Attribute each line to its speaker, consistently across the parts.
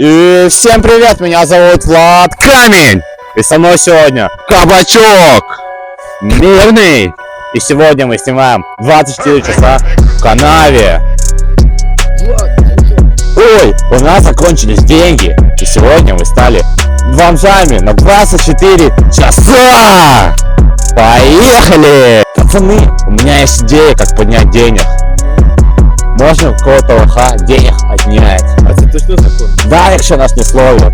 Speaker 1: И всем привет, меня зовут Влад Камень. И со мной сегодня Кабачок Мирный. И сегодня мы снимаем 24 часа в канаве. Ой, у нас закончились деньги. И сегодня мы стали бомжами на 24 часа. Поехали! Пацаны, у меня есть идея, как поднять денег. Можно у кого-то лоха денег отнять.
Speaker 2: А це точно закон?
Speaker 1: Да, якщо нас не словят.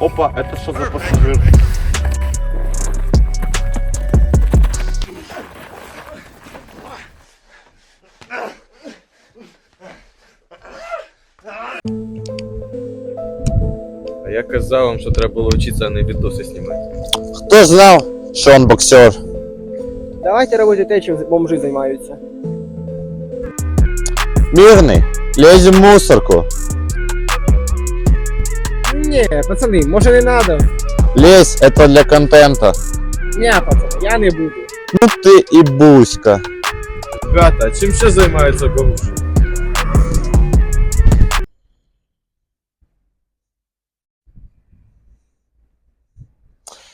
Speaker 2: Опа, это что за пассажир? А я казав вам, що треба було вчитися, а не відоси знімати.
Speaker 1: Хто знав, що він боксер?
Speaker 3: Давайте робити те, чим бомжи займаються.
Speaker 1: Мирний, лезь в мусорку.
Speaker 3: Ні, пацани, може не надо.
Speaker 1: Лезь, это для контента.
Speaker 3: Ні, пацани, я не буду.
Speaker 1: Ну ти і буська.
Speaker 2: Ребята, а чим ще займаються бомжі?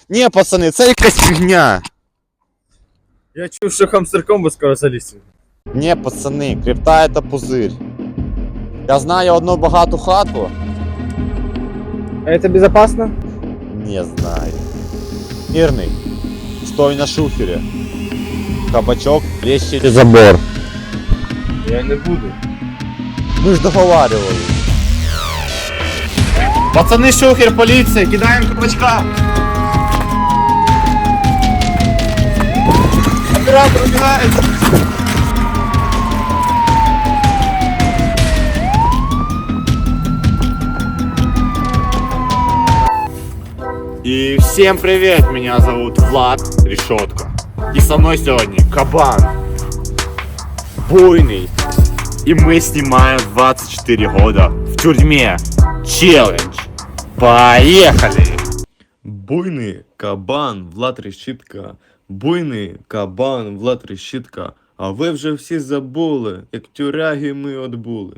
Speaker 1: Ні, пацани, це якась фігня.
Speaker 2: Я чув, що хамстерком ви скоро залізти.
Speaker 1: Ні, пацани, крипта это пузирь. Я знаю одну багату хату.
Speaker 3: А это безопасно?
Speaker 1: Не знаю. Мирный, стой на шухере. Кабачок, лезь через забор.
Speaker 2: Я не буду.
Speaker 1: Мы ж договаривались. Пацаны, шухер, полиция, кидаем кабачка. Оператор убегает. И всем привет, меня зовут Влад Решетка. И со мной сегодня Кабан. Буйный. И мы снимаем 24 года в тюрьме. Челлендж. Поехали!
Speaker 4: Буйний кабан, Влад Решітка. Буйний кабан, Влад Решітка. А ви вже всі забули, як тюряги ми отбули.